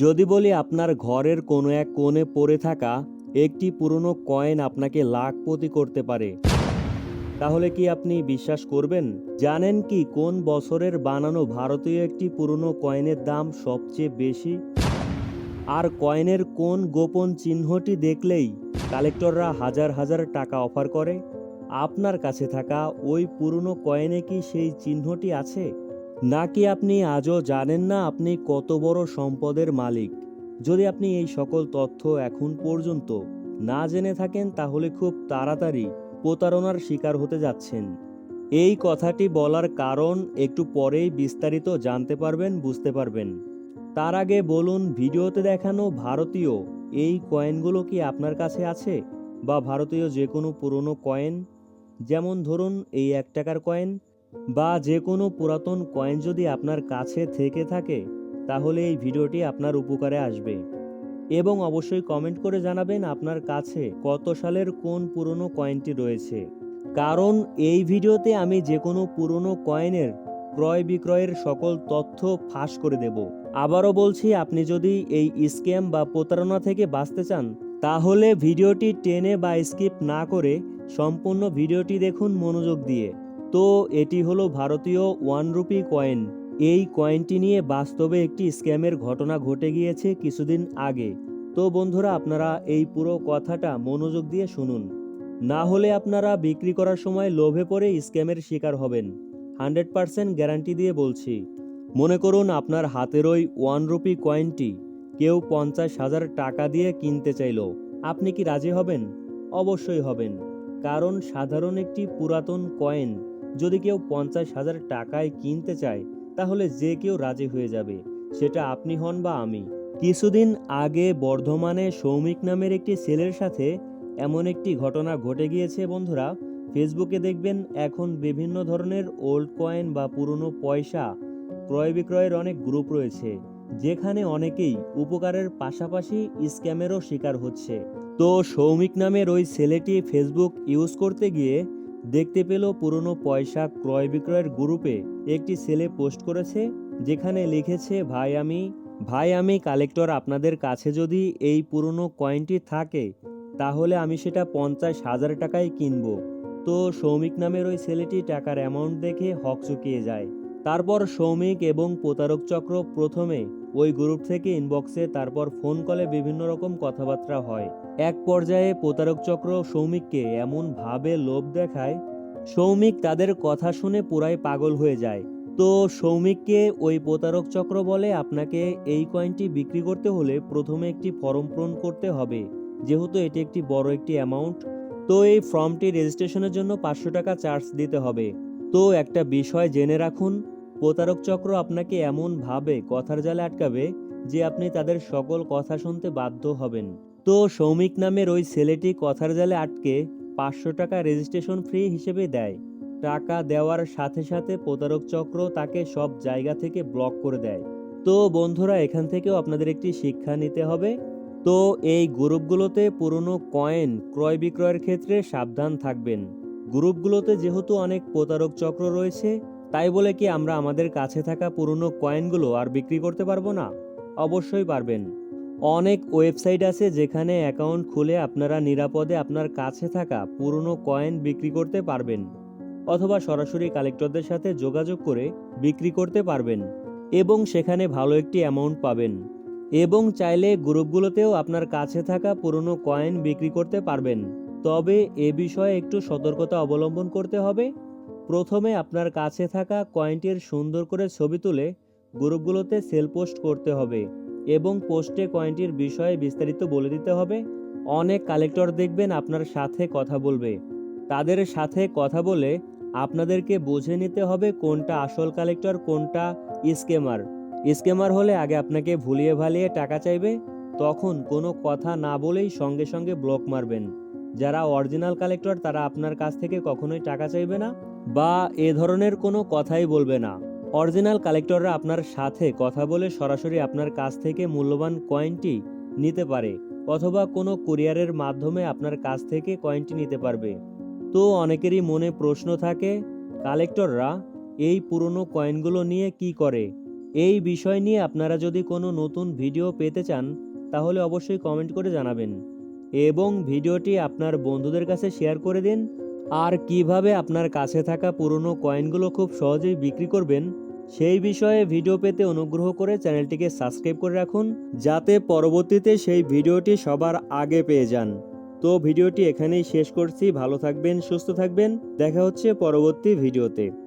যদি বলি আপনার ঘরের কোনো এক কোণে পড়ে থাকা একটি পুরনো কয়েন আপনাকে লাখপতি করতে পারে, তাহলে কি আপনি বিশ্বাস করবেন? জানেন কি কোন বছরের বানানো ভারতীয় একটি পুরনো কয়েনের দাম সবচেয়ে বেশি? আর কয়েনের কোন গোপন চিহ্নটি দেখলেই কালেক্টররা হাজার হাজার টাকা অফার করে? আপনার কাছে থাকা ওই পুরনো কয়েনে কি সেই চিহ্নটি আছে? নাকি আপনি আজও জানেন না আপনি কত বড় সম্পদের মালিক? যদি আপনি এই সকল তথ্য এখন পর্যন্ত না জেনে থাকেন, তাহলে খুব তাড়াতাড়ি প্রতারণার শিকার হতে যাচ্ছেন। এই কথাটি বলার কারণ একটু পরেই বিস্তারিত জানতে পারবেন, বুঝতে পারবেন। তার আগে বলুন, ভিডিওতে দেখানো ভারতীয় এই কয়েনগুলো কি আপনার কাছে আছে? বা ভারতীয় যে কোনো পুরনো কয়েন? যেমন ধরুন, এই এক টাকার কয়েন। বা যে কোনো পুরাতন কয়েন যদি আপনার কাছে থেকে থাকে, তাহলে এই ভিডিওটি আপনার উপকারে আসবে। এবং অবশ্যই কমেন্ট করে জানাবেন আপনার কাছে কত সালের কোন পুরনো কয়েনটি রয়েছে। কারণ এই ভিডিওতে আমি যে কোনো পুরনো কয়েনের ক্রয় বিক্রয়ের সকল তথ্য ফাঁস করে দেব। আবারও বলছি, আপনি যদি এই স্ক্যাম বা প্রতারণা থেকে বাঁচতে চান, তাহলে ভিডিওটি টেনে বা স্কিপ না করে সম্পূর্ণ ভিডিওটি দেখুন মনোযোগ দিয়ে। তো এটি হলো ভারতীয় ওয়ান রুপি কয়েন। এই কয়েনটি নিয়ে বাস্তবে একটি স্ক্যামের ঘটনা ঘটে গিয়েছে কিছুদিন আগে। তো বন্ধুরা, আপনারা এই পুরো কথাটা মনোযোগ দিয়ে শুনুন। না হলে আপনারা বিক্রি করার সময় লোভে পড়ে স্ক্যামের শিকার হবেন। হান্ড্রেড পারসেন্ট গ্যারান্টি দিয়ে বলছি। মনে করুন, আপনার হাতের ওই ওয়ান রুপি কয়েনটি কেউ পঞ্চাশ হাজার টাকা দিয়ে কিনতে চাইল। আপনি কি রাজি হবেন? অবশ্যই হবেন। কারণ সাধারণ একটি পুরাতন কয়েন যদি কেউ পঞ্চাশ হাজার টাকায় কিনতে চায়, তাহলে যে কেউ রাজি হয়ে যাবে, সেটা আপনি হন বা আমি। কিছুদিন আগে বর্ধমানে সৌমিক নামের একটি ছেলের সাথে এমন একটি ঘটনা ঘটে গিয়েছে বন্ধুরা। ফেসবুকে দেখবেন এখন বিভিন্ন ধরনের ওল্ড কয়েন বা পুরনো পয়সা ক্রয় বিক্রয়ের অনেক গ্রুপ রয়েছে, যেখানে অনেকেই উপকারের পাশাপাশি স্ক্যামেরও শিকার হচ্ছে। তো সৌমিক নামের ওই ছেলেটি ফেসবুক ইউজ করতে গিয়ে দেখতে পেল পুরনো পয়সা ক্রয় বিক্রয়ের গ্রুপে একটি ছেলে পোস্ট করেছে, যেখানে লিখেছে, ভাই আমি ভাই আমি কালেক্টর, আপনাদের কাছে যদি এই পুরনো কয়েনটি থাকে, তাহলে আমি সেটা পঞ্চাশ হাজার টাকায় কিনব। তো সৌমিক নামের ওই ছেলেটি টাকার অ্যামাউন্ট দেখে হকচকিয়ে যায়। তারপর সৌমিক এবং প্রতারক চক্র প্রথমে ওই গ্রুপ থেকে ইনবক্সে তারপর ফোন কলে বিভিন্ন রকম কথাবার্তা হয়। এক পর্যায়ে প্রতারক চক্র সৌমিককে এমন ভাবে লোভ দেখায়, সৌমিক তাদের কথা শুনে পুরাই পাগল হয়ে যায়। তো সৌমিককে ওই প্রতারক চক্র বলে আপনাকে এই কয়েনটি বিক্রি করতে হলে প্রথমে একটি ফর্ম পূরণ করতে হবে। যেহেতু এটি একটি বড় একটি অ্যামাউন্ট তো এই ফর্মটি রেজিস্ট্রেশনের জন্য পাঁচশো টাকা চার্জ দিতে হবে। তো একটা বিষয় জেনে রাখুন প্রতারক চক্র আপনাকে এমনভাবে কথার জালে আটকাবে যে আপনি তাদের সকল কথা শুনতে বাধ্য হবেন। তো সৌমিক নামের ওই ছেলেটি কথার জালে আটকে পাঁচশো টাকা রেজিস্ট্রেশন ফ্রি হিসেবে দেয়। টাকা দেওয়ার সাথে সাথে প্রতারক চক্র তাকে সব জায়গা থেকে ব্লক করে দেয়। তো বন্ধুরা, এখান থেকেও আপনাদের একটি শিক্ষা নিতে হবে। তো এই গ্রুপগুলোতে পুরনো কয়েন ক্রয় বিক্রয়ের ক্ষেত্রে সাবধান থাকবেন। গ্রুপগুলোতে যেহেতু অনেক প্রতারক চক্র রয়েছে তাই বলে কি আমরা আমাদের কাছে থাকা পুরনো কয়েনগুলো আর বিক্রি করতে পারব না? অবশ্যই পারবেন। অনেক ওয়েবসাইট আছে যেখানে অ্যাকাউন্ট খুলে আপনারা নিরাপদে আপনার কাছে থাকা পুরনো কয়েন বিক্রি করতে পারবেন অথবা সরাসরি কালেক্টরদের সাথে যোগাযোগ করে বিক্রি করতে পারবেন এবং সেখানে ভালো একটি অ্যামাউন্ট পাবেন এবং চাইলে গ্রুপগুলোতেও আপনার কাছে থাকা পুরনো কয়েন বিক্রি করতে পারবেন। তবে এ বিষয়ে একটু সতর্কতা অবলম্বন করতে হবে। প্রথমে আপনার কাছে থাকা কয়েনটির সুন্দর করে ছবি তুলে গ্রুপগুলোতে সেল পোস্ট করতে হবে এবং পোস্টে কয়েনটির বিষয়ে বিস্তারিত বলে দিতে হবে। অনেক কালেক্টর দেখবেন আপনার সাথে কথা বলবে। তাদের সাথে কথা বলে আপনাদেরকে বুঝে নিতে হবে কোনটা আসল কালেক্টর, কোনটা স্কেমার স্কেমার হলে আগে আপনাকে ভুলিয়ে ভালিয়ে টাকা চাইবে, তখন কোনো কথা না বলেই সঙ্গে সঙ্গে ব্লক মারবেন। যারা অরিজিনাল কালেক্টর তারা আপনার কাছ থেকে কখনোই টাকা চাইবে না। বা এ ধরনের কোনো কথাই বলবে না। অরিজিনাল কালেক্টররা আপনার সাথে কথা বলে সরাসরি আপনার কাছ থেকে মূল্যবান কয়েনটি নিতে পারে অথবা কোনো কুরিয়ারের মাধ্যমে আপনার কাছ থেকে কয়েনটি নিতে পারবে। তো অনেকেরই মনে প্রশ্ন থাকে, কালেক্টররা এই পুরনো কয়েনগুলো নিয়ে কি করে? এই বিষয় নিয়ে আপনারা যদি কোনো নতুন ভিডিও পেতে চান, তাহলে অবশ্যই কমেন্ট করে জানাবেন। এবং ভিডিওটি আপনার বন্ধুদের কাছে শেয়ার করে দিন আর কীভাবে আপনার কাছে থাকা পুরনো কয়েনগুলো খুব সহজেই বিক্রি করবেন, সেই বিষয়ে ভিডিও পেতে অনুগ্রহ করে চ্যানেলটিকে সাবস্ক্রাইব করে রাখুন, যাতে পরবর্তীতে সেই ভিডিওটি সবার আগে পেয়ে যান। তো ভিডিওটি এখানেই শেষ করছি, ভালো থাকবেন, সুস্থ থাকবেন, দেখা হচ্ছে পরবর্তী ভিডিওতে।